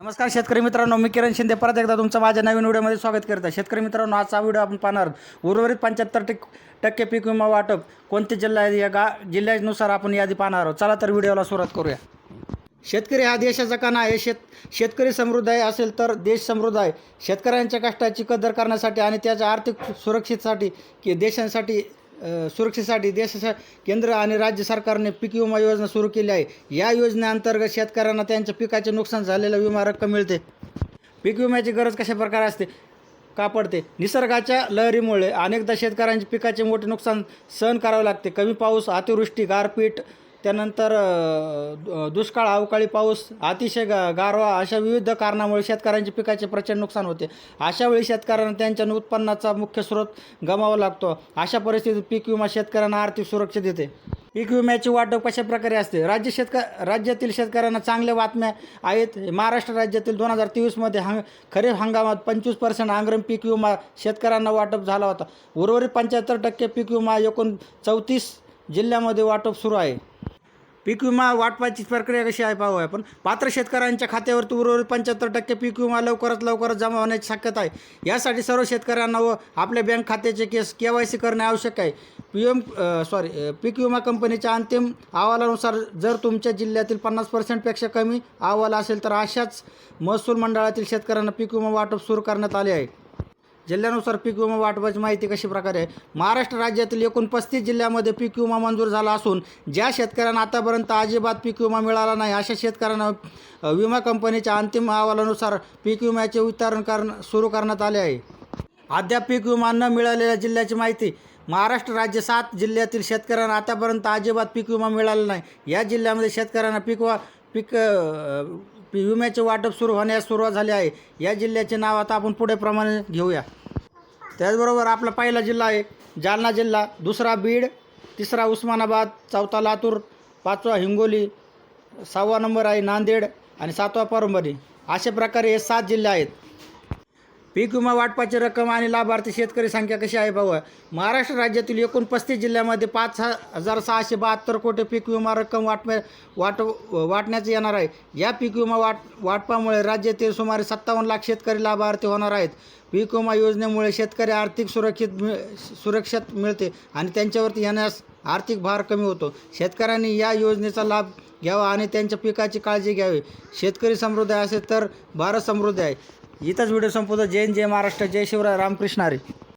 नमस्कार शेतकरी मित्रांनो मी किरण शिंदे. परत एकदा तुमचं माझ्या नवीन व्हिडिओमध्ये स्वागत करत आहे शेतकरी मित्रांनो आजचा व्हिडिओ आपण पाहणार उर्वरित पंच्याहत्तर टक्के टक्के पीक विमा वाटप कोणते जिल्हा आहे या गा जिल्ह्यानुसार आपण यादी पाहणार आहोत. चला तर व्हिडिओला सुरुवात करूया. शेतकरी हा देशाचा कणा आहे. शेत शेतकरी समृद्ध आहे असेल तर देश समृद्ध आहे. शेतकऱ्यांच्या कष्टाची कदर करण्यासाठी आणि त्याच्या आर्थिक सुरक्षेसाठी की देशांसाठी सुरक्षेसाठी देशाच्या केंद्र आणि राज्य सरकारने पीक विमा योजना सुरू केली आहे. या योजनेअंतर्गत शेतकऱ्यांना त्यांच्या पिकाचे नुकसान झालेला विमा रक्कम मिळते. पीक विम्याची गरज कशा प्रकारे असते? का पडते? निसर्गाच्या लहरीमुळे अनेकदा शेतकऱ्यांचे पिकाचे मोठे नुकसान सहन करावे लागते. कमी पाऊस अतिवृष्टी गारपीट त्यानंतर दु- दुष्काळ अवकाळी पाऊस अतिशय गा गारवा अशा विविध कारणामुळे शेतकऱ्यांचे पिकाचे प्रचंड नुकसान होते. अशा वेळी शेतकऱ्यांना त्यांच्या उत्पन्नाचा मुख्य स्रोत गमावा लागतो. अशा परिस्थितीत पीक विमा शेतकऱ्यांना आर्थिक सुरक्षा देते. पीक विम्याची वाटप कशा प्रकारे असते? राज्य शेतक राज्यातील शेतकऱ्यांना चांगल्या बातम्या आहेत. महाराष्ट्र राज्यातील दोन हजार तेवीसमध्ये हंग खरीप हंगामात पंचवीस पर्सेंट आंग्रम पीक विमा शेतकऱ्यांना वाटप झाला होता. उर्वरित पंच्याहत्तर टक्के पीक विमा एकूण चौतीस जिल्ह्यामध्ये वाटप सुरू आहे. पीक विमा वाटपाची प्रक्रिया कशी आहे पाहू आपण. पात्र शेतकऱ्यांच्या खात्यावरती उर्वरित पंच्याहत्तर टक्के पीक विमा लवकरात लवकर जमा होण्याची शक्यता आहे. यासाठी सर्व शेतकऱ्यांना व आपल्या बँक खात्याचे केस के वाय सी करणे आवश्यक आहे. पी एम सॉरी पीक विमा कंपनीच्या अंतिम अहवालानुसार जर तुमच्या जिल्ह्यातील पन्नास पर्सेंटपेक्षा कमी अहवाल असेल तर अशाच महसूल मंडळातील शेतकऱ्यांना पीक विमा वाटप सुरू करण्यात आले आहे. जिल्ह्यानुसार पीक विमा वाटपाची माहिती कशी प्रकारे आहे? महाराष्ट्र राज्यातील एकूण पस्तीस जिल्ह्यामध्ये पीक विमा मंजूर झाला असून ज्या शेतकऱ्यांना आतापर्यंत अजिबात पीक विमा मिळाला नाही अशा शेतकऱ्यांना विमा कंपनीच्या अंतिम अहवालानुसार पीक विम्याचे वितरण करण सुरू करण्यात आले आहे. अद्याप पीक विमा न मिळालेल्या जिल्ह्याची माहिती महाराष्ट्र राज्य सात जिल्ह्यातील शेतकऱ्यांना आतापर्यंत अजिबात पीक विमा मिळाला नाही. या जिल्ह्यामध्ये शेतकऱ्यांना पीक वा पीक विम्याचे वाटप सुरू होण्यास सुरुवात झाली आहे. या जिल्ह्याचे नाव आता आपण पुढे प्रमाणे घेऊया. त्याचबरोबर आपला पहिला जिल्हा आहे जालना जिल्हा. दुसरा बीड तिसरा उस्मानाबाद चौथा लातूर पाचवा हिंगोली सहावा नंबर आहे नांदेड आणि सातवा परंबरी अशा प्रकारे हे सात जिल्हे आहेत. पीक विमा वाटपाची रक्कम आणि लाभार्थी शेतकरी संख्या कशी आहे भाऊ? महाराष्ट्र राज्यातील एकूण पस्तीस जिल्ह्यामध्ये पाच हजार सहाशे बहात्तर कोटी पीक विमा रक्कम वाटप वाट वाटण्यात येणार आहे. या पीक विमा वाट वाटपामुळे राज्यातील सुमारे सत्तावन्न लाख शेतकरी लाभार्थी होणार आहेत. पीक विमा योजनेमुळे शेतकरी आर्थिक सुरक्षित मिळ सुरक्षित मिळते आणि त्यांच्यावरती येण्यास आर्थिक भार कमी होतो. शेतकऱ्यांनी या योजनेचा लाभ घ्यावा आणि त्यांच्या पिकाची काळजी घ्यावी. शेतकरी समृद्ध असेल तर भारत समृद्ध आहे. इथंच व्हिडिओ संपवतो. जय जय महाराष्ट्र जय शिवराय रामकृष्ण हरी.